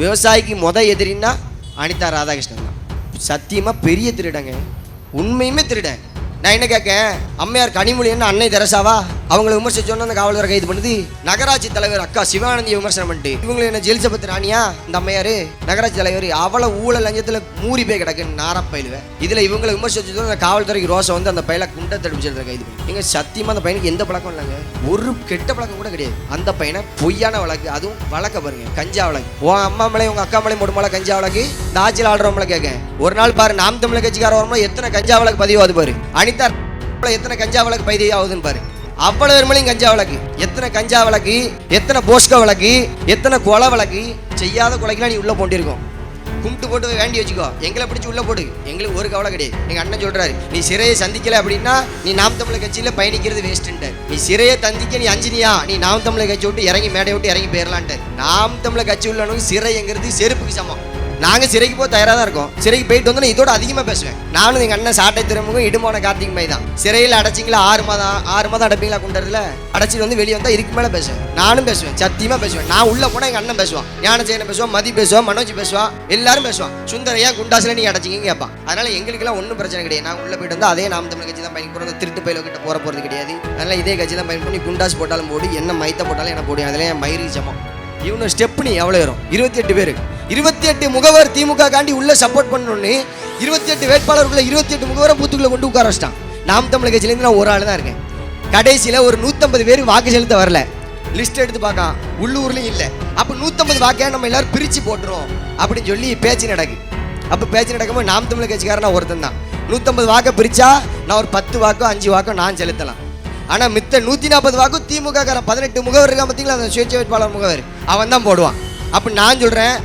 விவசாயிக்கு முத எதிரின்னா அனிதா ராதாகிருஷ்ணன் தான். சத்தியமாக பெரிய திருடங்க. உண்மையுமே திருடங்க நான் என்ன கேட்கேன்? அம்மையார் கனிமொழி என்ன அன்னை தெரசாவா? அவங்களை விமர்சிச்சோன்னு அந்த காவல்துறை கைது பண்ணுது. நகராட்சி தலைவர் அக்கா சிவானந்தியை விமர்சனம் பண்ணிட்டு இவங்களை என்ன ஜெலிசபத் ராணியா? இந்த அம்மையாரு நகராட்சி தலைவர் அவளை ஊழல் லஞ்சத்தில் மூறி போய் கிடக்கு நாரப்பயிலுவேன் இதில் இவங்களை விமர்சிச்சதும் அந்த காவல்துறைக்கு ரோசம் வந்து அந்த பையனை குண்டை தடுப்பிச்சு கைது பண்ணி எங்க சத்தியமாக அந்த பையனுக்கு எந்த பழக்கம் இல்லைங்க? ஒரு கெட்ட பழக்கம் கூட கிடையாது. அந்த பையனை பொய்யான வழக்கு அதுவும் வழக்க பாருங்க கஞ்சா வழக்கு. உன் அம்மா மலை உங்க அக்கா மேலே போடுமால கஞ்சா வழக்கு இந்த ஆட்சியில் ஆடுறவங்களை கேட்க ஒரு நாள் பாரு நாம் தமிழர் கட்சிக்கார வரும்போது எத்தனை கஞ்சா வழக்கு பதிவாகுது பாரு. அனிதா எத்தனை கஞ்சா வழக்கு ஆகுதுன்னு பாரு. அவ்வளவு பெருமளையும் கஞ்சா வழக்கு எத்தனை கஞ்சா வழக்கு எத்தனை போஸ்கோ வழக்கு எத்தனை கொலை வழக்கு செய்யாத கொலைக்கெல்லாம் நீ உள்ள போட்டிருக்கோம். கும்பிட்டு போட்டு வேண்டி வச்சுக்கோ. எங்களை பிடிச்சி உள்ள போடு. எங்களுக்கு ஒரு கவலை கிடையாது. எங்க அண்ணன் சொல்றாரு நீ சிறையை சந்திக்கல அப்படின்னா நீ நாம் தமிழர் கட்சியில பயணிக்கிறது வேஸ்ட்டு நீ சிறையை தந்திக்க நீ அஞ்சினியா? நீ நாம் தமிழர் கட்சி விட்டு இறங்கி மேடை விட்டு இறங்கி போயிடலான்ட்டு நாம் தமிழர் கட்சி உள்ளவனுக்கு சிறைங்கிறது செருப்புக்கு சமம். நாங்கள் சிறைக்கு போக தயாராக தான் இருக்கோம். சிறைக்கு போயிட்டு வந்து நான் இதோட அதிகமாக பேசுவேன். நானும் எங்கள் அண்ணன் சாட்டை திரும்பவும் இடுமான கார்த்திக் மை தான். சிறையில் அடைச்சிங்களா ஆறு மாதம் ஆறு மாதம் அடைப்பீங்களா கொண்டதுல அடைச்சிட்டு வந்து வெளியே வந்தால் இதுக்கு மேலே பேசுவேன். நானும் பேசுவேன் சத்தியமாக பேசுவேன். நான் உள்ளே போனால் எங்கள் அண்ணன் பேசுவான். ஞானச்சேன பேசுவான் மதி பேசுவான் மனோஜ் பேசுவான் எல்லாரும் பேசுவான். சுந்தரையா குண்டாசில் நீ அடைச்சிங்க கேட்பான். அதனால் எங்களுக்கெல்லாம் ஒன்றும் பிரச்சனை கிடையாது. நான் உள்ளே போயிட்டு வந்தால் அதே நாம் தமிழ் கட்சி தான் பயன் போகிறோம் திருட்டு பயில கிட்ட போகிற போகிறது கிடையாது. அதனால் இதே கட்சி தான் பயன் பண்ணி குண்டாஸ் போட்டாலும் போடு என்ன மைத்த போட்டாலும் என்ன போடு. அதில் என் மயிறு சமம் இவனு ஸ்டெப்னி எவ்வளோ வரும் இருபத்தி எட்டு பேர். இருபத்தி எட்டு முகவர் திமுக காண்டி உள்ள சப்போர்ட் பண்ணணும்னு இருபத்தி எட்டு வேட்பாளருக்குள்ள இருபத்தி எட்டு முகவரை பூத்துக்குள்ள கொண்டு உட்கார வச்சிட்டான். நாம் தமிழ் கட்சியிலேருந்து நான் ஒரு ஆள் தான் இருக்கேன். கடைசியில் ஒரு நூற்றம்பது பேர் வாக்கு செலுத்த வரல. லிஸ்ட் எடுத்து பார்க்கான். உள்ளூர்லையும் இல்லை. அப்போ நூற்றம்பது வாக்கை நம்ம எல்லாரும் பிரித்து போட்டுரும் அப்படின்னு சொல்லி பேச்சு நடக்கு. அப்போ பேச்சு நடக்கும்போது நாம் தமிழ் கட்சிக்காரன் ஒருத்தன் தான். நூற்றம்பது வாக்கை பிரித்தா நான் ஒரு பத்து வாக்கோ அஞ்சு வாக்கோ நான் செலுத்தலாம். ஆனால் மித்த நூற்றி நாற்பது வாக்கும் திமுக காரன் பதினெட்டு முகவர் இருக்கான் பார்த்தீங்களா அந்த சுயேட்சை வேட்பாளர் முகவர். அவன் தான் போடுவான். அப்போ நான் சொல்கிறேன்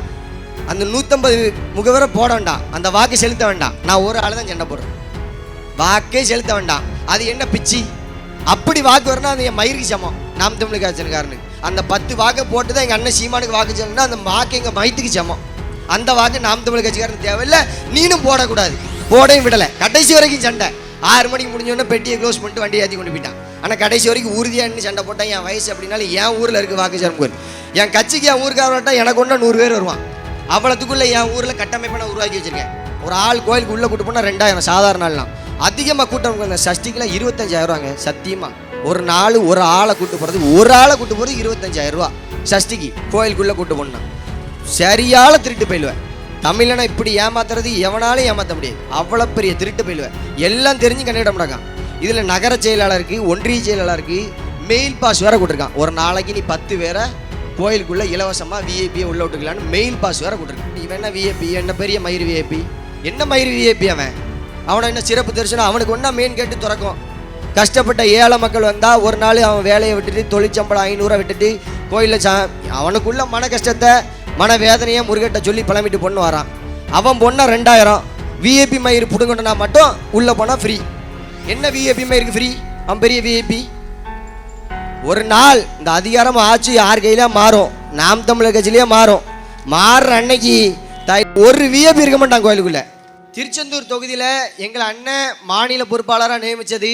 அந்த நூற்றம்பது முகவரை போட வேண்டாம். அந்த வாக்கு செலுத்த வேண்டாம். நான் ஒரு ஆள் தான் சண்டை போடுறேன். வாக்கே செலுத்த வேண்டாம். அது என்ன பிச்சி? அப்படி வாக்கு வரணும் அது என் மயிருக்கு சமம். நாம் தமிழுக்கு ஆச்சனக்காரனுக்கு அந்த பத்து வாக்கை போட்டு தான் எங்கள் அண்ணன் சீமானுக்கு வாக்கு சொல்லணும்னா அந்த வாக்கு எங்கள் மயத்துக்கு சமம். அந்த வாக்கு நாம் தமிழ் கட்சிக்காரன் தேவையில்லை. நீனும் போடக்கூடாது. போடையும் விடலை. கடைசி வரைக்கும் சண்டை. ஆறு மணிக்கு முடிஞ்சோடனே பெட்டியை க்ளோஸ் பண்ணிட்டு வண்டியை ஏற்றி கொண்டு போயிட்டான். ஆனால் கடைசி வரைக்கும் உறுதியாக சண்டை போட்டேன் என் வயசு அப்படின்னாலும் என் ஊரில் இருக்கு வாக்குச்சாரம் கோயில் என் கட்சிக்கு என் ஊருக்காரட்ட எனக்கு ஒன்றா நூறு பேர் வருவான். அவ்வளோத்துக்குள்ளே என் ஊரில் கட்டமைப்பை நான் உருவாக்கி வச்சுருக்கேன். ஒரு ஆள் கோயிலுக்கு உள்ளே கூட்டு போனால் ரெண்டாயிரம் சாதாரண நாள்லாம் அதிகமாக கூட்டம் அந்த சஷ்டிக்கெல்லாம் இருபத்தஞ்சாயிரூவாங்க சத்தியமாக ஒரு நாள் ஒரு ஆளை கூட்டு போகிறது ஒரு ஆளை கூட்டு போகிறது இருபத்தஞ்சாயிரரூவா சஷ்டிக்கு கோயிலுக்குள்ளே கூட்டு போனா சரியால திருட்டு போயிடுவேன். தமிழனை இப்படி ஏமாத்துறது எவனாலும் ஏமாற்ற முடியாது. அவ்வளோ பெரிய திருட்டு போயிடுவேன். எல்லாம் தெரிஞ்சு கண்டிட மாட்டாங்க இதில் நகர செயலாளருக்கு ஒன்றிய செயலாளருக்கு மெயில் பாஸ் வேற கொடுத்துருக்கான். ஒரு நாளைக்கு நீ பத்து பேரை கோயிலுக்குள்ளே இலவசமாக விஐபியை உள்ள விட்டுக்கலான்னு மெயில் பாஸ் வேறு கொடுத்துருக்கு இவன் என்ன விஐபி என்ன பெரிய மயிர் விஐபி என்ன மயிர் விஐபி அவன்? அவனை என்ன சிறப்பு தரிசனம்? அவனுக்கு ஒன்றா மெயின் கேட்டு திறக்கும். கஷ்டப்பட்ட ஏழை மக்கள் வந்தால் ஒரு நாள் அவன் வேலையை விட்டுட்டு தொழிற்சம்பளம் ஐநூறுரூவா விட்டுட்டு கோயிலில் சா அவனுக்குள்ள மன கஷ்டத்தை மன வேதனையை முருகட்ட சொல்லி பழமிட்டு பொண்ணு வரான். அவன் பொண்ணை ரெண்டாயிரம். விஐபி மயிர் பிடுங்கணுன்னா மட்டும் உள்ளே போனால் ஃப்ரீ என்ன விஐபி மயிருக்கு ஃப்ரீ அவன் பெரிய விஐபி ஒரு நாள் இந்த அதிகாரம் ஆட்சி யார் கையில மாறும்? நாம் தமிழர் கட்சியிலேயே மாறும். மாறுற அன்னைக்கு தாய் ஒரு வியப்பு இருக்க மாட்டான் கோயிலுக்குள்ள. திருச்செந்தூர் தொகுதியில் எங்களை அண்ணன் மாநில பொறுப்பாளராக நியமித்தது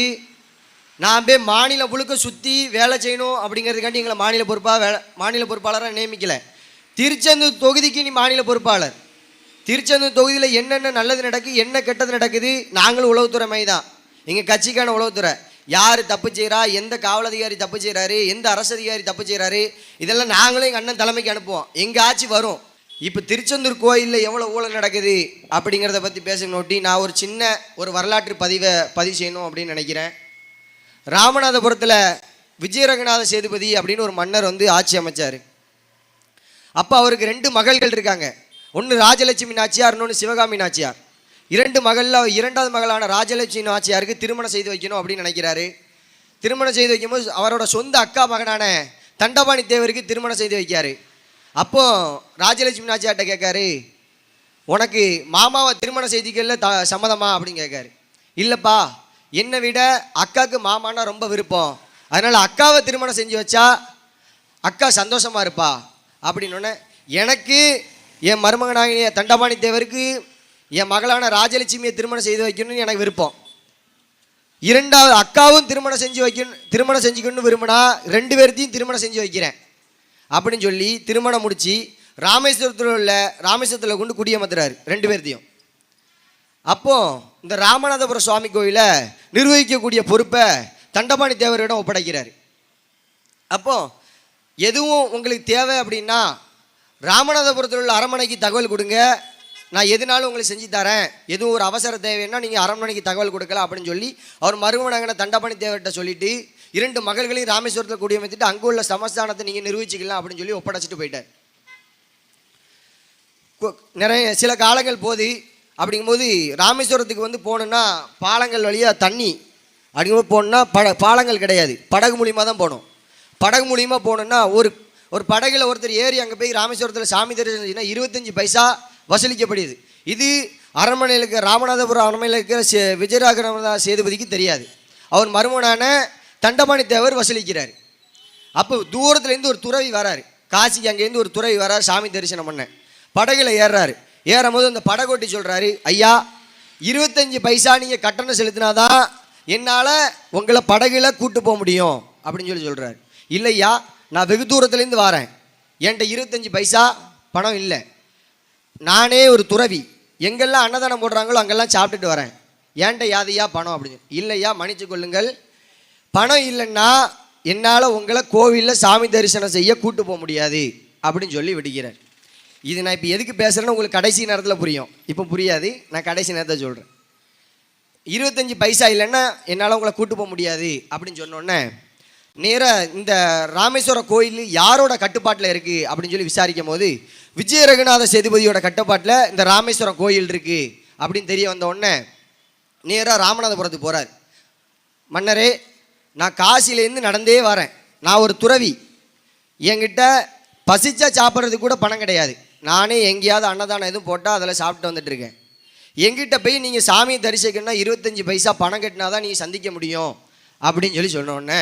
நான் போய் மாநில முழுக்க சுற்றி வேலை செய்யணும் அப்படிங்கிறதுக்காண்டி எங்களை மாநில பொறுப்பாக வேலை மாநில பொறுப்பாளராக நியமிக்கலை. திருச்செந்தூர் தொகுதிக்கு நீ மாநில பொறுப்பாளர். திருச்செந்தூர் தொகுதியில் என்னென்ன நல்லது நடக்குது என்ன கெட்டது நடக்குது நாங்களும் உளவுத்துறை மை தான் எங்கள் கட்சிக்கான உளவுத்துறை. யார் தப்பு செய்கிறா எந்த காவல் அதிகாரி தப்பு செய்கிறாரு எந்த அரசு அதிகாரி தப்பு செய்கிறாரு இதெல்லாம் நாங்களும் எங்கள் அண்ணன் தலைமைக்கு அனுப்புவோம். எங்கள் ஆட்சி வரும். இப்போ திருச்செந்தூர் கோயிலில் எவ்வளோ ஊழல் நடக்குது அப்படிங்கிறத பற்றி பேசணுட்டி நான் ஒரு சின்ன ஒரு வரலாற்று பதிவை பதிவு செய்யணும் அப்படின்னு நினைக்கிறேன். ராமநாதபுரத்தில் விஜயரங்கநாத சேதுபதி அப்படின்னு ஒரு மன்னர் வந்து ஆட்சி அமைச்சார். அப்போ அவருக்கு ரெண்டு மகள்கள் இருக்காங்க. ஒன்று ராஜலட்சுமி நாச்சியார் இன்னொன்று சிவகாமி நாச்சியார். இரண்டு மகளில் இரண்டாவது மகளான ராஜலட்சுமி நாச்சியாருக்கு திருமணம் செய்து வைக்கணும் அப்படின்னு நினைக்கிறாரு. திருமணம் செய்து வைக்கும்போது அவரோட சொந்த அக்கா மகனான தண்டபாணி தேவருக்கு திருமணம் செய்து வைக்காரு அப்போ ராஜலட்சுமி நாச்சியார்கிட்ட கேட்காரு உனக்கு மாமாவை திருமண செய்திகளில் த சம்மதமா? அப்படின்னு கேட்காரு இல்லைப்பா என்னை விட அக்காவுக்கு மாமான்னா ரொம்ப விருப்பம். அதனால் அக்காவை திருமணம் செஞ்சு வச்சா அக்கா சந்தோஷமா இருப்பா. அப்படின்னோடனே எனக்கு என் மருமகனாகிய தண்டபாணி தேவருக்கு என் மகளான ராஜலட்சுமியை திருமணம் செய்து வைக்கணும்னு எனக்கு விருப்பம். இரண்டாவது அக்காவும் திருமணம் செஞ்சு வைக்கணும் திருமணம் செஞ்சுக்கணும்னு விரும்பினா ரெண்டு பேர்த்தையும் திருமணம் செஞ்சு வைக்கிறேன். அப்படின்னு சொல்லி திருமணம் முடித்து ராமேஸ்வரத்தில் உள்ள ராமேஸ்வரத்தில் கொண்டு குடியமர்த்துறாரு ரெண்டு பேர்த்தையும். அப்போது இந்த ராமநாதபுர சுவாமி கோயிலை நிர்வகிக்கக்கூடிய பொறுப்பை தண்டபாணி தேவரிடம் ஒப்படைக்கிறார். அப்போது எதுவும் உங்களுக்கு தேவை அப்படின்னா ராமநாதபுரத்தில் உள்ள அரண்மனைக்கு தகவல் கொடுங்க நான் எதுனாலும் உங்களுக்கு செஞ்சு தரேன். எதுவும் ஒரு அவசர தேவைன்னா நீங்கள் அரண்மனைக்கு தகவல் கொடுக்கலாம் அப்படின்னு சொல்லி அவர் மருமனங்கனை தண்டபாணி தேவர்கிட்ட சொல்லிட்டு இரண்டு மகள்களையும் ராமேஸ்வரத்தில் குடியமைத்துட்டு அங்கே உள்ள சமஸ்தானத்தை நீங்கள் நிர்வகிச்சிக்கலாம் அப்படின்னு சொல்லி ஒப்படைச்சிட்டு போயிட்டார். கொ- நிறைய சில காலங்கள் போது அப்படிங்கும்போது ராமேஸ்வரத்துக்கு வந்து போகணுன்னா பாலங்கள் வழியாக தண்ணி அப்படிங்கும்போது போகணுன்னா பட பாலங்கள் கிடையாது. படகு மூலியமாக தான் போகணும். படகு மூலியமாக போகணுன்னா ஒரு ஒரு படகுல ஒருத்தர் ஏறி அங்கே போய் ராமேஸ்வரத்தில் சாமி தரிசனம் செஞ்சுன்னா இருபத்தஞ்சி பைசா வசூலிக்கப்படுது இது அரண்மனையில் இருக்கிற ராமநாதபுரம் அரண்மனையில் இருக்கிற சே- விஜயராகவ சேதுபதிக்கு தெரியாது. அவர் மருமனான தண்டபாணி தேவர் வசூலிக்கிறார். அப்போ தூரத்துலேருந்து ஒரு துறவி வராரு. காசிக்கு அங்கேருந்து ஒரு துறவி வரார் சாமி தரிசனம் பண்ண. படகுல ஏறுறாரு. ஏறும்போது அந்த படகோட்டி சொல்கிறாரு ஐயா இருபத்தஞ்சி பைசா நீங்கள் கட்டணம் செலுத்தினாதான் என்னால் உங்களை படகுல கூட்டு போக முடியும் அப்படின்னு சொல்லி சொல்கிறாரு இல்லையா நான் வெகு தூரத்துலேருந்து வரேன். என்கிட்ட இருபத்தஞ்சி பைசா பணம் இல்லை. நானே ஒரு துறவி. எங்கெல்லாம் அன்னதானம் போடுறாங்களோ அங்கெல்லாம் சாப்பிட்டுட்டு வரேன். ஏன்ட்ட யாதையா பணம் அப்படின்னு. இல்லையா மன்னிச்சு கொள்ளுங்கள். பணம் இல்லைன்னா என்னால் உங்களை கோவிலில் சாமி தரிசனம் செய்ய கூட்டு போக முடியாது அப்படின்னு சொல்லி விடுகிறார். இது நான் இப்போ எதுக்கு பேசுகிறேன்னு உங்களுக்கு கடைசி நேரத்தில் புரியும். இப்போ புரியாது. நான் கடைசி நேரத்தை சொல்கிறேன் இருபத்தஞ்சி பைசா இல்லைன்னா என்னால் உங்களை கூட்டு போக முடியாது அப்படின்னு சொன்னோன்னே நேராக இந்த ராமேஸ்வர கோயில் யாரோட கட்டுப்பாட்டில் இருக்குது அப்படின்னு சொல்லி விசாரிக்கும் போது விஜய ரகுநாத சேதுபதியோட கட்டுப்பாட்டில் இந்த ராமேஸ்வரம் கோயில் இருக்குது அப்படின்னு தெரிய வந்த உடனே நேராக ராமநாதபுரத்துக்கு போகிறார் மன்னரே நான் காசிலேருந்து நடந்தே வரேன். நான் ஒரு துறவி. என்கிட்ட பசிச்சா சாப்பிட்றதுக்கு கூட பணம் கிடையாது. நானே எங்கேயாவது அன்னதானம் எதுவும் போட்டால் அதில் சாப்பிட்டு வந்துட்டுருக்கேன் எங்கிட்ட போய் நீங்கள் சாமியை தரிசிக்கணும்னா இருபத்தஞ்சி பைசா பணம் கட்டினா தான் நீங்கள் சந்திக்க முடியும் அப்படின்னு சொல்லி சொன்ன உடனே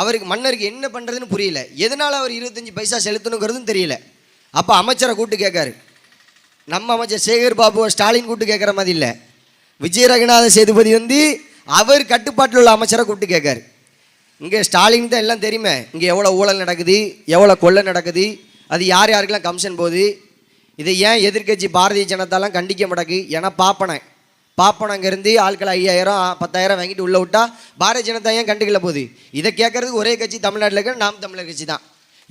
அவருக்கு மன்னருக்கு என்ன பண்ணுறதுன்னு புரியல. எதனால் அவர் இருபத்தஞ்சி பைசா செலுத்தணுங்கிறதும் தெரியல. அப்போ அமைச்சரை கூப்பிட்டு கேட்காரு. நம்ம அமைச்சர் சேகர் பாபு ஸ்டாலின் கூப்பிட்டு கேட்குற மாதிரி இல்லை. விஜய ரகுநாத சேதுபதி வந்து அவர் கட்டுப்பாட்டில் உள்ள அமைச்சரை கூப்பிட்டு கேட்காரு. இங்கே ஸ்டாலின் தான் எல்லாம் தெரியுமே. இங்கே எவ்வளோ ஊழல் நடக்குது எவ்வளோ கொள்ளை நடக்குது அது யார் யாருக்கெல்லாம் கமிஷன் போகுது இதை ஏன் எதிர்க்கட்சி பாரதிய ஜனதாலாம் கண்டிக்க மாட்டேக்கு ஏன்னா பார்ப்போம் அங்கே இருந்து ஆட்கள் ஐயாயிரம் பத்தாயிரம் வாங்கிட்டு உள்ளே விட்டா பாரதிய ஜனதா ஏன் கண்டுக்கல போகுது? இதை கேட்கறதுக்கு ஒரே கட்சி தமிழ்நாட்டில் இருக்கிற நாம் தமிழர் கட்சி தான்.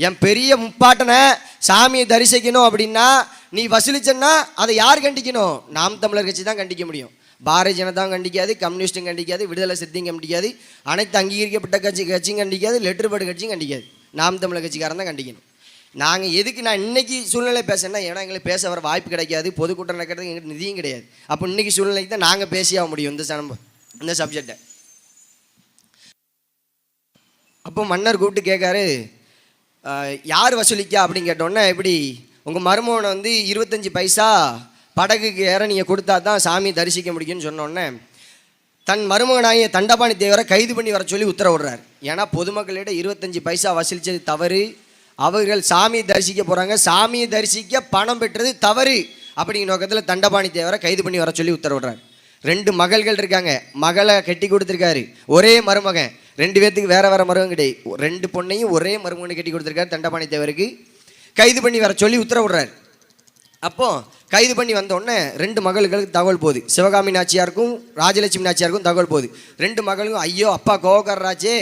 என் பெரிய முப்பாட்டனை சாமியை தரிசிக்கணும் அப்படின்னா நீ வசூலிச்சன்னா அதை யார் கண்டிக்கணும்? நாம் தமிழர் கட்சி தான் கண்டிக்க முடியும். பாரதிய ஜனதாவும் கண்டிக்காது கம்யூனிஸ்டும் கண்டிக்காது விடுதலை சித்தியும் கண்டிக்காது அனைத்து அங்கீகரிக்கப்பட்ட கட்சி கட்சியும் கண்டிக்காது லெட்டர் பேர்டு கட்சியும் கண்டிக்காது. நாம் தமிழர் கட்சிக்காரன் தான் கண்டிக்கணும். நாங்கள் எதுக்கு நான் இன்னைக்கு சூழ்நிலை பேசுறேன்னா ஏன்னா எங்களுக்கு பேச வர வாய்ப்பு கிடைக்காது பொதுக்கூட்டம் நடக்கிறது எங்களுக்கு நிதியும் கிடையாது. அப்போ இன்னைக்கு சூழ்நிலைக்கு தான் நாங்கள் பேசியாக முடியும் இந்த சனம் இந்த சப்ஜெக்டை அப்போ மன்னர் கூப்பிட்டு கேட்காரு யார் வசூலிக்கா? அப்படின்னு கேட்டோன்னே எப்படி உங்கள் மருமகனை வந்து இருபத்தஞ்சி பைசா படகுக்கு ஏற நீங்கள் கொடுத்தா தான் சாமி தரிசிக்க முடியும்னு சொன்னோடனே தன் மருமகனாகிய தண்டபாணி தேவரை கைது பண்ணி வர சொல்லி உத்தரவிடுறார். ஏன்னா பொதுமக்களிடம் இருபத்தஞ்சி பைசா வசூலித்தது தவறு. அவர்கள் சாமியை தரிசிக்க போகிறாங்க சாமியை தரிசிக்க பணம் பெற்றது தவறு. அப்படிங்கிற நோக்கத்தில் தண்டபாணி தேவரை கைது பண்ணி வர சொல்லி உத்தரவிடுறாரு. ரெண்டு மகள்கள் இருக்காங்க. மகளை கட்டி கொடுத்துருக்காரு. ஒரே மருமகன். ரெண்டு பேர்த்துக்கு வேற வேற மருமகன் கிடையாது ரெண்டு பொண்ணையும் ஒரே மருமகனை கட்டி கொடுத்துருக்காரு தண்டபாணி தேவருக்கு கைது பண்ணி வர சொல்லி உத்தரவிடுறாரு. அப்போது கைது பண்ணி வந்தோடனே ரெண்டு மகளுக்கு தகவல் போகுது. சிவகாமி நாச்சியாருக்கும் ராஜலட்சுமி நாச்சியாருக்கும் தகவல் போகுது. ரெண்டு மகளுக்கும் ஐயோ அப்பா கோவக்காரராச்சே.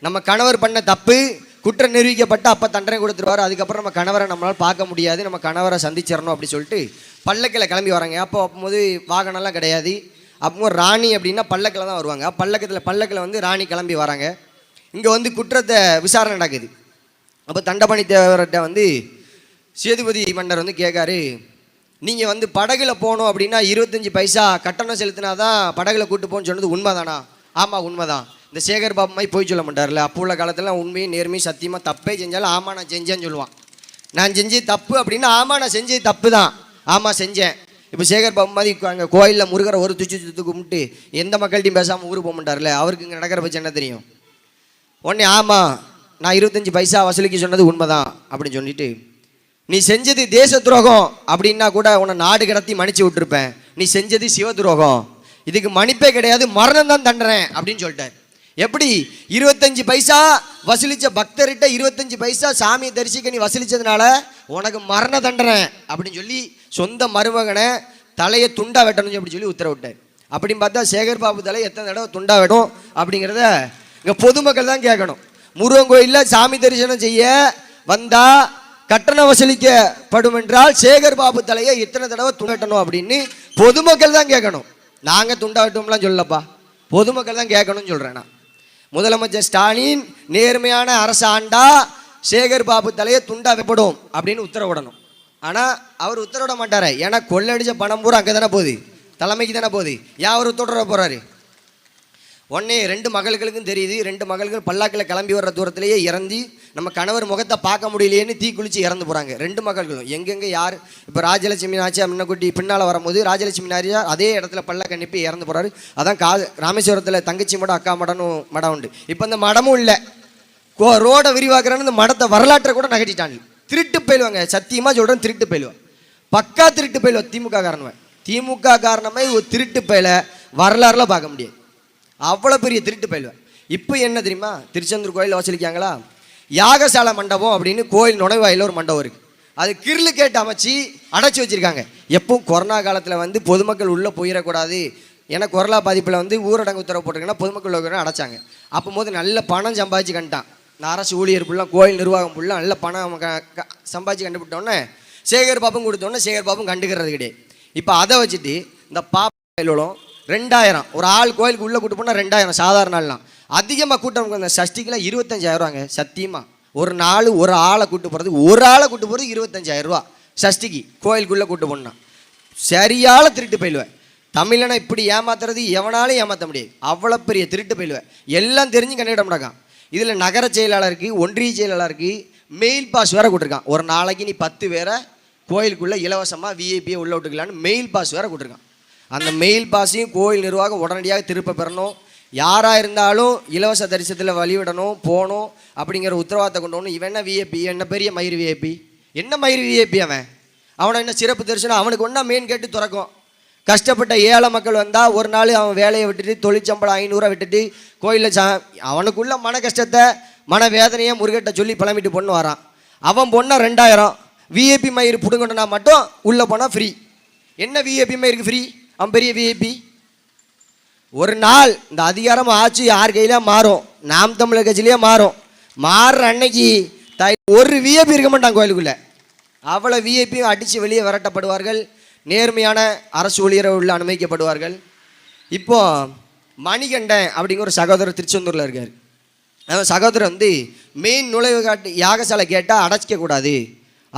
நம்ம கணவர் பண்ண தப்பு. குற்றம் நிரூபிக்கப்பட்ட அப்போ தண்டனை கொடுத்துருவாரு. அதுக்கப்புறம் நம்ம கணவரை நம்மளால் பார்க்க முடியாது. நம்ம கணவரை சந்திச்சிடணும் அப்படி சொல்லிட்டு பல்லக்கில் கிளம்பி வராங்க. அப்போ அப்போது வாகனம்லாம் கிடையாது. அப்போ ராணி அப்படின்னா பல்லக்கில் தான் வருவாங்க. பல்லக்கத்தில் பல்லக்கில் வந்து ராணி கிளம்பி வராங்க. இங்கே வந்து குற்றத்தை விசாரணை நடக்குது. அப்போ தண்டபாணி தேவர்கிட்ட வந்து சேதுபதி மன்னர் வந்து கேட்காரு நீங்கள் வந்து படகுல போகணும் அப்படின்னா இருபத்தஞ்சி பைசா கட்டணம் செலுத்தினா தான் படகுல கூட்டு போகணும்னு சொன்னது உண்மைதானா? ஆமாம் உண்மைதான். இந்த சேகர் பாபு மாதிரி போய் சொல்ல மாட்டார்ல. அப்போ உள்ள காலத்தில் உண்மையும் நேர்மையும் சத்தியமாக தப்பே செஞ்சாலும் ஆமாம் நான் செஞ்சேன்னு சொல்லுவான். நான் செஞ்சது தப்பு அப்படின்னா ஆமாம் நான் செஞ்சது தப்பு தான். ஆமாம் செஞ்சேன். இப்போ சேகர் பாபு மாதிரி அங்கே கோயிலில் முருகரை ஒரு துச்சி துத்து கும்பிட்டு எந்த மக்கள்கிட்டையும் பேசாமல் ஊருக்கு போக மாட்டார்ல. அவருக்கு இங்கே நடக்கிற பற்றி என்ன தெரியும்? உடனே ஆமாம் நான் இருபத்தஞ்சி பைசா வசூலிக்க சொன்னது உண்மைதான் அப்படின்னு சொல்லிட்டு நீ செஞ்சது தேச துரோகம் அப்படின்னா கூட உன்னை நாடு கடத்தி மன்னிச்சு விட்டுருப்பேன். நீ செஞ்சது சிவ துரோகம். இதுக்கு மன்னிப்பே கிடையாது மரணம் தான் தண்டுறேன் அப்படின்னு சொல்லிட்டார். எப்படி? இருபத்தஞ்சு பைசா வசூலிச்ச பக்தர்கிட்ட இருபத்தஞ்சு பைசா சாமியை தரிசிக்க நீ வசூலிச்சதுனால உனக்கு மரண தண்டனை அப்படின்னு சொல்லி சொந்த மருமகனை தலையை துண்டா வெட்டணும் அப்படின்னு சொல்லி உத்தரவிட்டார். அப்படின்னு பார்த்தா சேகர் பாபு தலை எத்தனை தடவை துண்டா வெட்டும் அப்படிங்கிறத இங்கே பொதுமக்கள் தான் கேட்கணும். முருகன் கோயிலில் சாமி தரிசனம் செய்ய வந்தா கட்டணம் வசூலிக்கப்படும் என்றால் சேகர் பாபு தலையை எத்தனை தடவை துண்டட்டணும் அப்படின்னு பொதுமக்கள் தான் கேட்கணும். நாங்கள் துண்டாகட்டும்லாம் சொல்லப்பா பொதுமக்கள் தான் கேட்கணும்னு சொல்கிறேன் நான். முதலமைச்சர் ஸ்டாலின் நேர்மையான அரசாண்டா சேகர் பாபு தலையை துண்டா வைப்படும் அப்படின்னு உத்தரவிடணும். ஆனால் அவர் உத்தரவிட மாட்டார். ஏன்னா கொள்ளடிச்ச பணம் பூரா அங்கே தானே போகுது. தலைமைக்கு தானே போகுது. ஏன் அவர் உத்தரவிட போகிறாரு உடனே ரெண்டு மகள்களுக்கும் தெரியுது ரெண்டு மகள்கள் பல்லாக்கில் கிளம்பி வர்ற தூரத்திலேயே இறந்தி நம்ம கணவர் முகத்தை பார்க்க முடியலையேன்னு தீ குளிச்சு இறந்து போகிறாங்க ரெண்டு மகள்களும். எங்கெங்கே யார்? இப்போ ராஜலட்சுமி நாச்சியா முன்னக்குட்டி பின்னால் வரும்போது ராஜலட்சுமி நாரியா அதே இடத்துல பல்லாக்க நிப்பி இறந்து போகிறாரு அதான் கா ராமேஸ்வரத்தில் தங்கச்சி மடம் அக்கா மடனும் மடம் உண்டு. இப்போ அந்த மடமும் இல்லை. கோ ரோடை விரிவாக்குறேன்னு இந்த மடத்தை வரலாற்றை கூட நகட்டிட்டாங்க திருட்டு போயிடுவாங்க சத்தியமாக சொல்கிறேன் திருட்டு போயிடுவான் பக்கா திருட்டு போயிடுவான் திமுக காரணவன் திமுக காரணமே ஒரு திருட்டு பயில வரலாறுலாம் பார்க்க முடியாது. அவ்வளோ பெரிய திருட்டு பயிலுவேன். இப்போ என்ன தெரியுமா? திருச்செந்தூர் கோயில் வச்சிருக்காங்களா யாகசாலை மண்டபம் அப்படின்னு கோயில் நுழைவாயில் ஒரு மண்டபம் இருக்குது அது கிர்லு கேட்டு அமைச்சு அடைச்சி வச்சிருக்காங்க. எப்பவும் கொரோனா காலத்தில் வந்து பொதுமக்கள் உள்ளே போயிடக்கூடாது ஏன்னா கொரோனா பாதிப்பில் வந்து ஊரடங்கு உத்தரவு போட்டிருக்கேன்னா பொதுமக்கள் உள்ள அடைச்சாங்க. அப்போ போது நல்ல பணம் சம்பாதிச்சு கண்டான். இந்த அரசு ஊழியர் ஃபுல்லாக கோயில் நிர்வாகம் ஃபுல்லாக நல்ல பணம் க- க- சம்பாதிச்சு கண்டுபிட்டோன்னே சேகர் பாப்பும் கொடுத்தோன்னே சேகர் பாப்பும் கண்டுக்கிறது கிடையாது இப்போ அதை வச்சுட்டு இந்த பாப்பையிலும் ரெண்டாயிரம். ஒரு ஆள் கோயிலுக்கு உள்ளே கூட்டு போனால் ரெண்டாயிரம் சாதாரண ஆள்லாம். அதிகமாக கூட்டம் சஷ்டிக்கெலாம் சஷ்டிக்கெல்லாம் இருபத்தஞ்சாயிரரூவாங்க சத்தியமாக ஒரு நாள் ஒரு ஆளை கூட்டு போகிறது ஒரு ஆளை கூட்டு போகிறது இருபத்தஞ்சாயிரம் ரூபா சஷ்டிக்கு கோயிலுக்குள்ளே கூட்டு போனா. சரியால திருட்டு போயிடுவேன். தமிழனை இப்படி ஏமாத்துறது எவனாலும் ஏமாற்ற முடியாது. அவ்வளோ பெரிய திருட்டு போயிடுவேன். எல்லாம் தெரிஞ்சு கண்டுகிட மாட்டான் இதில் நகர செயலாளருக்கு ஒன்றிய செயலாளருக்கு மெயில் பாஸ் வேற கொடுத்துருக்கான். ஒரு நாளைக்கு நீ பத்து பேரை கோயிலுக்குள்ளே இலவசமாக விஐபியை உள்ள விட்டுக்கலான்னு மெயில் பாஸ் வேற கொடுத்துருக்கான். அந்த மெயில் பாஸையும் கோயில் நிர்வாகம் உடனடியாக திருப்ப பெறணும். யாராக இருந்தாலும் இலவச தரிசனத்தில் வழிவிடணும் போகணும் அப்படிங்கிற உத்தரவாதத்தை கொண்டு வரணும். இவன் என்ன விஐபி என்ன பெரிய மயிர் விஐபி என்ன மயிர் விஐபி அவன்? அவனை என்ன சிறப்பு தரிசனம்? அவனுக்கு ஒன்றா மெயின் கேட்டு திறக்கும். கஷ்டப்பட்ட ஏழை மக்கள் வந்தால் ஒரு நாள் அவன் வேலையை விட்டுட்டு தொழிற்சம்பளம் ஐநூறுரூவா விட்டுட்டு கோயிலில் சா அவனுக்குள்ள மன கஷ்டத்தை மன வேதனையை முருகட்ட சொல்லி பழமிட்டு பொண்ணு வரான். அவன் பொண்ணை ரெண்டாயிரம். விஐபி மயிர் பிடுங்கணுன்னா மட்டும் உள்ளே போனால் ஃப்ரீ என்ன விஐபி மயிருக்கு ஃப்ரீ அவன் பெரிய விஐபி ஒரு நாள் இந்த அதிகாரம் ஆட்சி யார் கையில மாறும்? நாம் தமிழர் கட்சியிலேயே மாறும். மாறுற அன்னைக்கு தாய் ஒரு விஐபி இருக்க மாட்டான் கோயிலுக்குள்ளே. அவ்வளோ விஐபியும் அடித்து வெளியே விரட்டப்படுவார்கள். நேர்மையான அரசு ஊழியரை உள்ள அனுமதிக்கப்படுவார்கள். இப்போ மணிகண்டன் அப்படிங்கிற ஒரு சகோதரர் திருச்செந்தூரில் இருக்கார். அவன் சகோதரர் வந்து மெயின் நுழைவு காட்டு யாகசாலை கேட்டால் அடைச்சிக்கக்கூடாது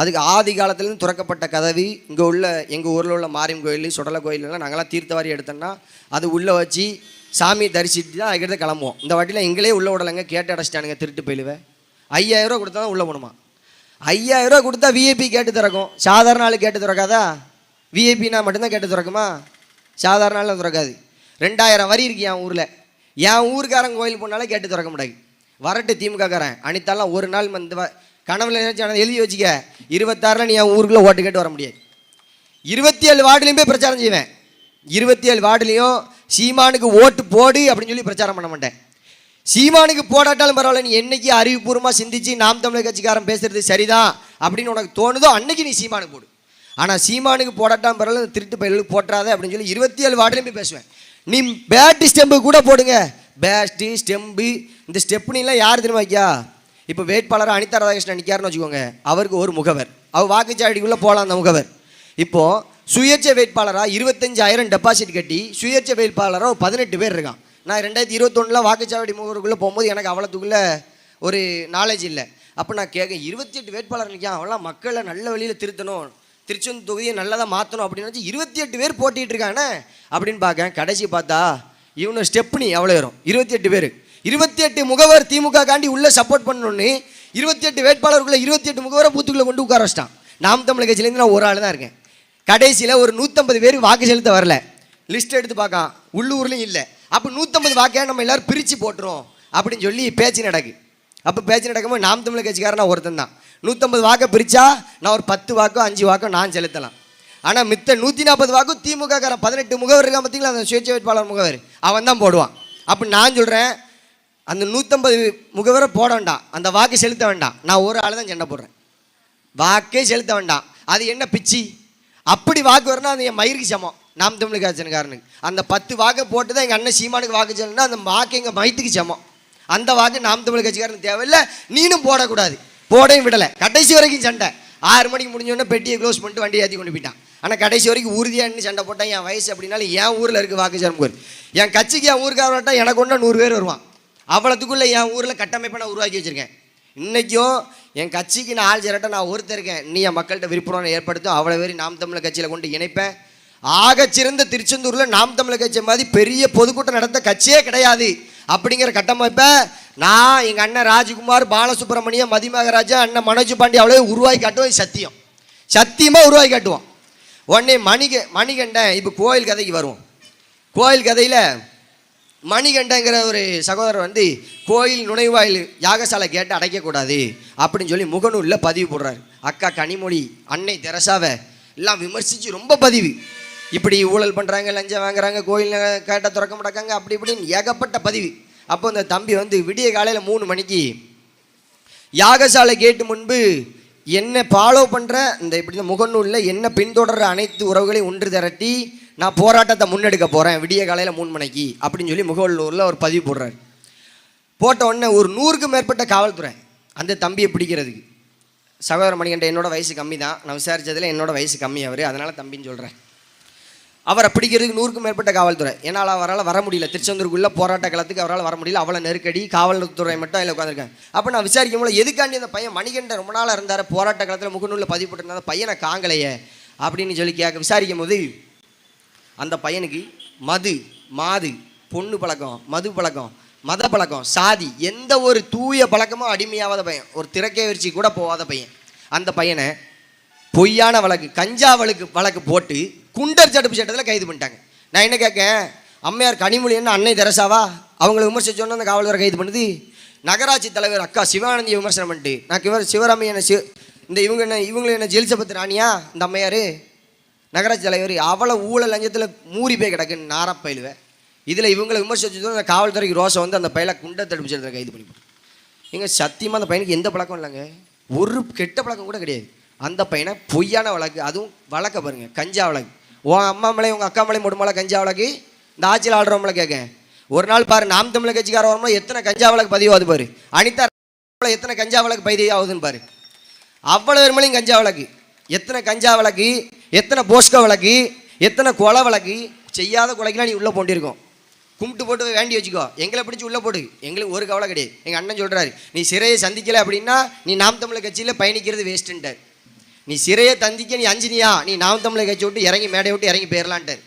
அதுக்கு ஆதி காலத்துலேருந்து திறக்கப்பட்ட கதவி இங்கே உள்ள எங்கள் ஊரில் உள்ள மாரியம் கோயில் சுடலை கோயிலெலாம் நாங்களாம் தீர்த்தவாரி எடுத்தோம்னா அது உள்ளே வச்சு சாமி தரிசித்து தான் அதுக்கிட்ட கிளம்புவோம். இந்த வாட்டியில் எங்களே உள்ளே விடலைங்க கேட்டு அடைச்சிட்டானுங்க திருட்டு போயிடுவேன் ஐயாயிரம் ரூபா கொடுத்தா தான் உள்ளே போகணுமா? ஐயாயிரம் கொடுத்தா விஐபி கேட்டு திறக்கும். சாதாரண ஆள் கேட்டு திறக்காதா? விஐபினா மட்டும்தான் கேட்டு திறக்குமா? சாதாரண ஆள் திறக்காது. ரெண்டாயிரம் வரி இருக்கு என் ஊரில். என் ஊருக்காரன் கோயில் போனாலே கேட்டு திறக்க முடியாது வரட்டு திமுகக்காரன். அனித்தாலாம் ஒரு நாள் வந்து கனவுல நினைச்சு எழுதி வச்சுக்க. இருபத்தாறில் நீ என் ஊருக்குள்ளே ஓட்டு கேட்டு வர முடியாது. இருபத்தி ஏழு வார்டுலையும் போய் பிரச்சாரம் செய்வேன். இருபத்தி ஏழு வார்டுலையும் சீமானுக்கு ஓட்டு போடு அப்படின்னு சொல்லி பிரச்சாரம் பண்ண மாட்டேன். சீமானுக்கு போடாட்டாலும் பரவாயில்ல நீ என்னைக்கு அறிவுபூர்வமாக சிந்திச்சு நாம் தமிழர் கட்சிக்காரன் பேசுறது சரிதான் அப்படின்னு உனக்கு தோணுதோ அன்னைக்கு நீ சீமானுக்கு போடு. ஆனால் சீமானுக்கு போடாட்டாலும் பரவாயில்ல திருட்டு பயிலுக்கு போட்டுறாத அப்படின்னு சொல்லி இருபத்தி ஏழு வார்டுலையும் போய் பேசுவேன். நீ பேட்டு ஸ்டெம்பு கூட போடுங்க. Best stump. இந்த ஸ்டெப்னிலாம் யார் தெரியுமா வைக்கா? இப்போ வேட்பாளர் அனிதா ராதாகிருஷ்ணன் நிற்காருன்னு வச்சுக்கோங்க. அவருக்கு ஒரு முகவர். அவர் வாக்குச்சாவடிக்குள்ளே போகலாம் அந்த முகவர். இப்போது சுயேட்சை வேட்பாளராக இருபத்தஞ்சாயிரம் டெபாசிட் கட்டி சுயேட்சை வேட்பாளராக ஒரு பதினெட்டு பேர் இருக்கான். நான் ரெண்டாயிரத்தி இருபத்தொன்னில் வாக்குச்சாவடி முகவருக்குள்ளே போகும்போது எனக்கு அவ்வளோத்துக்குள்ளே ஒரு நாலேஜ் இல்லை. அப்போ நான் கேட்க இருபத்தி எட்டு வேட்பாளர் நிற்கான் அவெல்லாம் மக்களை நல்ல வழியில் திருத்தணும். திருச்செந்தூர் தொகுதியை நல்லதாக மாற்றணும் அப்படின்னு நினச்சி இருபத்தி எட்டு பேர் போட்டிகிட்டு இருக்கானே அப்படின்னு பார்க்கேன் கடைசி பார்த்தா இவனு ஸ்டெப்னி அவ்வளோ வரும் இருபத்தி எட்டு பேர். இருபத்தி எட்டு முகவர் திமுக காண்டி உள்ள சப்போர்ட் பண்ணணும்னு இருபத்தி எட்டு வேட்பாளருக்குள்ள இருபத்தி எட்டு முகவரை பூத்துக்குள்ள கொண்டு உட்கார வச்சிட்டான். நாம் தமிழ் கட்சியிலேருந்து நான் ஒரு ஆள் தான் இருக்கேன். கடைசியில் ஒரு நூற்றம்பது பேர் வாக்கு செலுத்த வரல. லிஸ்ட் எடுத்து பார்க்கான். உள்ளூர்லையும் இல்லை. அப்போ நூற்றம்பது வாக்கை நம்ம எல்லாரும் பிரித்து போட்டுரும் அப்படின்னு சொல்லி பேச்சு நடக்கு. அப்போ பேச்சு நடக்கும்போது நாம் தமிழ் கட்சிக்காரன் நான் ஒருத்தன் தான். நூற்றம்பது வாக்கை பிரித்தா நான் ஒரு பத்து வாக்கோ அஞ்சு வாக்கோ நான் செலுத்தலாம். ஆனால் மித்த நூற்றி நாற்பது வாக்கும் திமுக காரன் பதினெட்டு முகவர் இருக்கான் பார்த்தீங்களா அந்த சுயேட்சை வேட்பாளர் முகவர். அவன் தான் போடுவான். அப்போ நான் சொல்கிறேன் அந்த நூற்றம்பது முகவரை போட வேண்டாம். அந்த வாக்கு செலுத்த வேண்டாம். நான் ஒரு ஆள் தான் சண்டை போடுறேன். வாக்கே செலுத்த வேண்டாம். அது என்ன பிச்சி? அப்படி வாக்கு வரணும் அது என் மயிருக்கு சமம். நாம் தமிழ் காய்ச்சனுக்காரனுக்கு அந்த பத்து வாக்கை போட்டு தான் எங்கள் அண்ணன் சீமானுக்கு வாக்கு சொல்லணும்னா அந்த வாக்கு எங்கள் மயத்துக்கு சமம். அந்த வாக்கு நாம் தமிழ் கட்சிக்காரனுக்கு தேவையில்லை. நீனும் போடக்கூடாது. போடையும் விடலை. கடைசி வரைக்கும் சண்டை. ஆறு மணிக்கு முடிஞ்சோடனே பெட்டியை க்ளோஸ் பண்ணிட்டு வண்டியை ஏற்றி கொண்டு போயிட்டான். ஆனால் கடைசி வரைக்கும் உறுதியாக சண்டை போட்டான். என் வயசு அப்படின்னாலும் என் ஊரில் இருக்க வாக்கு கோரி என் கட்சிக்கு என் ஊருக்கார எனக்கு ஒன்றா நூறு பேர் வருவான். அவ்வளோத்துக்குள்ளே என் ஊரில் கட்டமைப்பை நான் உருவாக்கி வச்சுருக்கேன். இன்றைக்கும் என் கட்சிக்கு நான் ஆள் சேரட்ட நான் ஒருத்தர் இருக்கேன். நீ என் மக்கள்கிட்ட விருப்பம் ஏற்படுத்தும் அவ்வளோ பேர் நாம் தமிழர் கட்சியில் கொண்டு இணைப்பேன். ஆகச்சிறந்த திருச்செந்தூரில் நாம் தமிழர் கட்சி மாதிரி பெரிய பொதுக்கூட்டம் நடத்த கட்சியே கிடையாது. அப்படிங்கிற கட்டமைப்பை நான் எங்கள் அண்ணன் ராஜ்குமார் பாலசுப்ரமணியம் மதிமகராஜா அண்ணன் மனோஜ் பாண்டி அவ்வளோ உருவாக்கி காட்டுவோம் சத்தியம். சத்தியமாக உருவாக்கி காட்டுவோம் உடனே மணிக மணிகண்டன் இப்போ கோயில் கதைக்கு வருவோம். கோயில் கதையில் மணிகண்டங்கிற ஒரு சகோதரர் வந்து கோயில் நுழைவாயில் யாகசாலை கேட்டு அடைக்கக்கூடாது அப்படின்னு சொல்லி முகநூலில் பதிவு போடுறாரு. அக்கா கனிமொழி அன்னை தெரசாவை எல்லாம் விமர்சித்து ரொம்ப பதிவு. இப்படி ஊழல் பண்ணுறாங்க லஞ்சம் வாங்குறாங்க கோயில் கேட்ட திறக்க மாட்டாங்க அப்படி இப்படின்னு ஏகப்பட்ட பதிவு. அப்போ இந்த தம்பி வந்து விடிய காலையில் மூணு மணிக்கு யாகசாலை கேட்டு முன்பு என்ன ஃபாலோ பண்ணுற இந்த இப்படி இந்த முகநூலில் என்ன பின்தொடர்ற அனைத்து உறவுகளையும் ஒன்று திரட்டி நான் போராட்டத்தை முன்னெடுக்க போகிறேன் விடிய காலையில் மூணு மணிக்கு அப்படின்னு சொல்லி முகவல்லூரில் ஒரு பதிவு போடுறாரு. போட்ட உடனே ஒரு நூறுக்கும் மேற்பட்ட காவல்துறை அந்த தம்பியை பிடிக்கிறதுக்கு. சகோதர மணிகண்ட என்னோட வயசு கம்மி தான் நான் விசாரித்ததில் என்னோட வயசு கம்மி அவர். அதனால் தம்பின்னு சொல்கிறேன் அவரை பிடிக்கிறதுக்கு நூறுக்கும் மேற்பட்ட காவல்துறை. ஏன்னால் அவரால் வர முடியல. திருச்செந்தூருக்குள்ளே போராட்ட காலத்துக்கு அவரால் வர முடியல. அவ்வளோ நெருக்கடி காவல்துறை மட்டும் அதில் உட்காந்துருக்கேன் அப்போ நான் விசாரிக்கும் போது எதுக்காண்டி அந்த பையன் மணிகண்டன் ரொம்ப நாளாக இருந்தார்? போராட்ட காலத்தில் முகநூலில் பதிவு போட்டிருந்தா அந்த பையனை காங்கலையே அப்படின்னு சொல்லி கேட்க விசாரிக்கும் போது அந்த பையனுக்கு மது மாது பொண்ணு பழக்கம் மது பழக்கம் மத பழக்கம் சாதி எந்த ஒரு தூய பழக்கமும் அடிமையாகாத பையன். ஒரு திறக்கை கூட போகாத பையன். அந்த பையனை பொய்யான வழக்கு கஞ்சா வழக்கு வழக்கு போட்டு குண்டர் தடுப்பு சட்டத்தில் கைது பண்ணிட்டாங்க. நான் என்ன கேட்கேன்? அம்மையார் கனிமொழி என்ன அன்னை தெரசாவா? அவங்கள விமர்சிச்சோன்னு அந்த காவல்துறை கைது பண்ணுது. நகராட்சி தலைவர் அக்கா சிவானந்தி விமர்சனம் பண்ணிட்டு நான் சிவ சிவராமைய என்ன சிவ இந்த இவங்க என்ன இவங்களை என்ன எலிசபெத் ராணியா? இந்த அம்மையார்? நகராட்சி தலைவர் அவ்வளோ ஊழல் லஞ்சத்தில் மூறி போய் கிடக்குன்னு நாரா பயிலுவேன் இதில் இவங்களை விமர்சிச்சதும் அந்த காவல்துறைக்கு ரோசம் வந்து அந்த பயில குண்டை தடுப்பு சட்டத்தில் கைது பண்ணி எங்கள் சத்தியமாக அந்த பையனுக்கு எந்த பழக்கம் இல்லைங்க? ஒரு கெட்ட பழக்கம் கூட கிடையாது. அந்த பையனை பொய்யான வழக்கு அதுவும் வழக்க பாருங்க கஞ்சா வழக்கு. உன் அம்மா மலை உங்கள் அக்கா மலை முடுமலை கஞ்சா வழக்கு? இந்த ஆட்சியில் ஆடுறவங்கள கேட்க. ஒரு நாள் பாரு நாம் தமிழ் கட்சிக்கார வரும்போது எத்தனை கஞ்சா வழக்கு பதிவாகுது பாரு? அனிதா எத்தனை கஞ்சா வழக்கு பதிவாகுதுன்னு பாரு. அவ்வளோ வெறுமலையும் கஞ்சா வழக்கு. எத்தனை கஞ்சா விளக்கு எத்தனை போஸ்கோ விளக்கு எத்தனை கொலை விளக்கு செய்யாத கொலைக்கெல்லாம் நீ உள்ளே போண்டிருக்கோம். கும்பிட்டு போட்டு வேண்டி வச்சுக்கோ. எங்களை பிடிச்சி உள்ளே போடு. எங்களுக்கு ஒரு கவலை கிடையாது. எங்கள் அண்ணன் சொல்கிறாரு நீ சிறையை சந்திக்கலை அப்படின்னா நீ நாம் தமிழர் கட்சியில் பயணிக்கிறது வேஸ்ட்டுன்ட்டார் நீ சிறையை தந்திக்க நீ அஞ்சினியா? நீ நாம் தமிழர் கட்சி விட்டு இறங்கி மேடை விட்டு இறங்கி போயிடலான்ட்டார்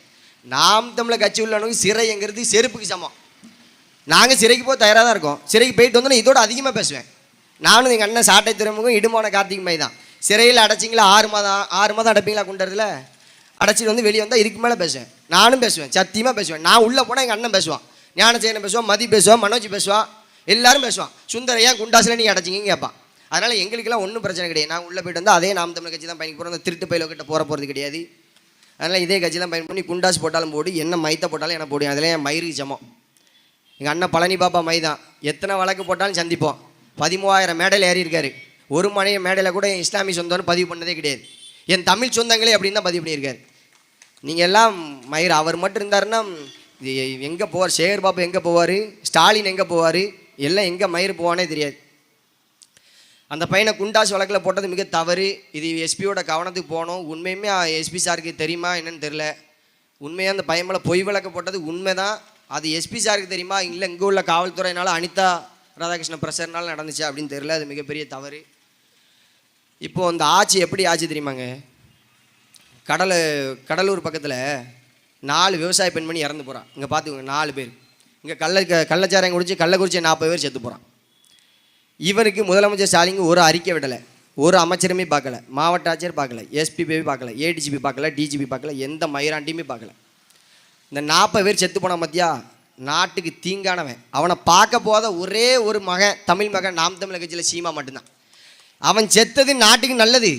நாம் தமிழர் கட்சி உள்ளவனுக்கு சிறைங்கிறது செருப்புக்கு சமம். நாங்கள் சிறைக்கு போக தயாராக தான் இருக்கோம். சிறைக்கு போயிட்டு வந்து நான் இதோட அதிகமாக பேசுவேன். நானும் எங்கள் அண்ணன் சாட்டை திறமுகம் இடுமான கார்த்திக் மை தான். சிறையில் அடைச்சிங்களா? ஆறு மாதம் ஆறு மாதம் அடைப்பீங்களா கொண்டதில் அடைச்சிட்டு வந்து வெளியே வந்தால் இதுக்கு மேலே பேசுவேன். நானும் பேசுவேன் சத்தியமாக பேசுவேன். நான் உள்ளே போனால் எங்கள் அண்ணன் பேசுவான். ஞானசேனன் பேசுவான் மதி பேசுவான் மனோஜ் பேசுவான் எல்லாரும் பேசுவான். சுந்தரையா குண்டாசில் நீங்கள் அடைச்சிங்கன்னு கேட்பான். அதனால் எங்களுக்கெல்லாம் ஒன்றும் பிரச்சனை கிடையாது. நான் உள்ளே போயிட்டு வந்தால் அதே நாம் தமிழ் கட்சி தான் பயணிக்க போகிறோம் அந்த திருட்டு பயிலோ கிட்ட போகிற போகிறது கிடையாது. அதனால் இதே கட்சி தான் பயன் பண்ணி குண்டாஸ் போட்டாலும் போடு என்ன மைத்த போட்டாலும் என்ன போடும் அதில் என் மயிருக்கு சமம் எங்கள் அண்ணன் பழனி பாப்பா மை தான் எத்தனை வழக்கு போட்டாலும் சந்திப்போம். பதிமூவாயிரம் மேடையில் ஏறியிருக்காரு. ஒரு மனைய மேடையில் கூட என் இஸ்லாமிய சொந்தம்னு பதிவு பண்ணதே கிடையாது. என் தமிழ் சொந்தங்களே அப்படின்னு தான் பதிவு பண்ணியிருக்காரு. நீங்கள் எல்லாம் மயிர் அவர் மட்டும் இருந்தாருன்னா இது எங்கே போவார்? சேகர் பாபு எங்கே போவார்? ஸ்டாலின் எங்கே போவார்? எல்லாம் எங்கே மயிர் போவானே தெரியாது. அந்த பையனை குண்டாஸ் வழக்கில் போட்டது மிக தவறு. இது எஸ்பியோட கவனத்துக்கு போனோம் உண்மையுமே எஸ்பி சாருக்கு தெரியுமா என்னன்னு தெரில உண்மையாக அந்த பையன் மேலே பொய் வழக்கு போட்டது உண்மை தான் அது எஸ்பி சாருக்கு தெரியுமா? இல்லை இங்கே உள்ள காவல்துறையினால அனிதா ராதாகிருஷ்ண பிரசர்னால நடந்துச்சு அப்படின்னு தெரில அது மிகப்பெரிய தவறு. இப்போ அந்த ஆட்சி எப்படி ஆட்சி தெரியுமாங்க? கடலை கடலூர் பக்கத்தில் நாலு விவசாய பெண்மணி இறந்து போகிறான் இங்கே பார்த்துக்கோங்க நாலு பேர். இங்கே கள்ள க- கள்ளச்சாராயம் குடிச்சு கள்ளக்குறிச்சி நாற்பது பேர் செத்து போகிறான் இவருக்கு முதலமைச்சர் ஸ்டாலின் ஒரு அறிக்கை விடலை. ஒரு அமைச்சருமே பார்க்கல. மாவட்ட ஆட்சியர் பார்க்கல. எஸ்பி போய் பார்க்கல. ஏடிஜிபி பார்க்கல. டிஜிபி பார்க்கல. எந்த மயிராண்டியுமே பார்க்கல. இந்த நாற்பது பேர் செத்து போன மத்தியா நாட்டுக்கு தீங்கானவன். அவனை பார்க்க போத ஒரே ஒரு மகன் தமிழ் மகன் நாம் தமிழ் கட்சியில் சீமா மட்டும்தான். அவன் செத்தது நாட்டுக்கு நல்லது.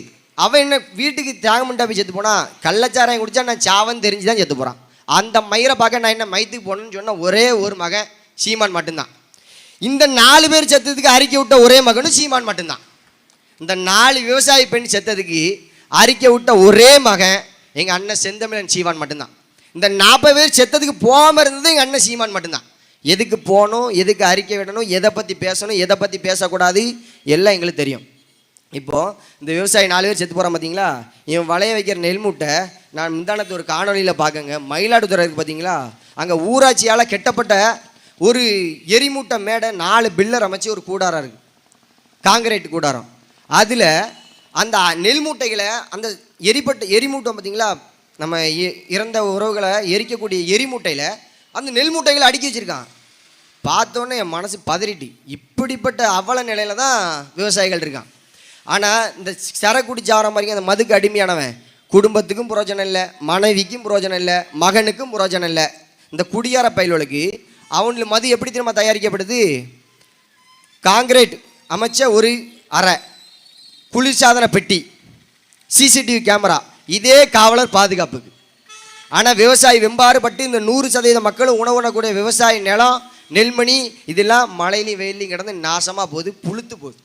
அவன் என்ன வீட்டுக்கு தியாகம் பண்ணிட்டு போய் செத்து போனான். கள்ளச்சாராயம் குடிச்சா நான் சாவன் தெரிஞ்சு தான் செத்து போகிறான் அந்த மயிரை பார்க்க நான் என்ன மயத்துக்கு போனேன்னு சொன்ன ஒரே ஒரு மகன் சீமான் மட்டும்தான். இந்த நாலு பேர் செத்ததுக்கு அறிக்கை விட்ட ஒரே மகனும் சீமான் மட்டும்தான். இந்த நாலு விவசாயி பெண் செத்ததுக்கு அறிக்கை விட்ட ஒரே மகன் எங்கள் அண்ணன் செந்தமிழன் சீமான் மட்டும்தான். இந்த நாற்பது பேர் செத்ததுக்கு போகாமல் இருந்தது எங்கள் அண்ணன் சீமான் மட்டும்தான். எதுக்கு போகணும் எதுக்கு அறிக்கை விடணும் எதை பற்றி பேசணும் எதை பற்றி பேசக்கூடாது எல்லாம் எங்களுக்கு தெரியும். இப்போது இந்த விவசாயி நாலு பேர் செத்து போகிறான் பார்த்தீங்களா இவன் வளைய வைக்கிற நெல் மூட்டை நான் முந்தானத்து ஒரு காணொலியில் பார்க்கங்க. மயிலாடுதுறை இருக்குது பார்த்தீங்களா அங்கே ஊராட்சியால் கெட்டப்பட்ட ஒரு எரிமூட்டை மேடை நாலு பில்லர் அமைச்சு ஒரு கூடாரம் இருக்குது காங்கிரீட் கூடாரம். அதில் அந்த நெல் மூட்டைகளை அந்த எரிப்பட்ட எரிமூட்டை பார்த்தீங்களா நம்ம இ- இறந்த உறவுகளை எரிக்கக்கூடிய எரிமூட்டையில் அந்த நெல் மூட்டைகளை அடுக்கி வச்சுருக்கான். பார்த்தோன்னே என் மனசு பதறிட்டு இப்படிப்பட்ட அவல நிலையில் தான் விவசாயிகள் இருக்கான் ஆனால் இந்த சரக்குடி சாவரம் மாதிரி அந்த மதுக்கு அடிமையானவன். குடும்பத்துக்கும் புரோஜனம் இல்லை மனைவிக்கும் புரோஜனம் இல்லை மகனுக்கும் புரோஜனம் இல்லை. இந்த குடியார பயில்களுக்கு அவனுக்கு மது எப்படி திரும்ப தயாரிக்கப்படுது? காங்கிரீட் அமைச்ச ஒரு அறை குளிர்சாதன பெட்டி சிசிடிவி கேமரா. இதே காவலர் பாதுகாப்புக்கு. ஆனால் விவசாயி வெம்பாறுபட்டு இந்த நூறு சதவீத மக்களும் உணவுணக்கூடிய விவசாய நிலம் நெல்மணி இதெல்லாம் மழையிலையும் வெயிலையும் கிடந்து நாசமாக போகுது புழுத்து போகுது.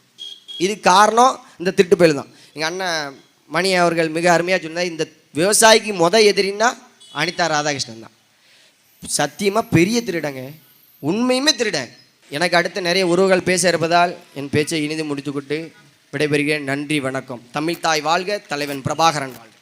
இது காரணம் இந்த திட்டு பயில் தான். எங்கள் அண்ணன் மணி அவர்கள் மிக அருமையாக சொன்னார் இந்த விவசாயிக்கு முத எதிரின்னா அனிதா ராதாகிருஷ்ணன் தான். சத்தியமாக பெரிய திருடங்க. உண்மையுமே திருடன். எனக்கு அடுத்து நிறைய உறவுகள் பேச இருப்பதால் என் பேச்சை இனிது முடித்துக்கொண்டு விடைபெறுகிறேன். நன்றி வணக்கம். தமிழ் தாய் வாழ்க தலைவன் பிரபாகரன் வாழ்க.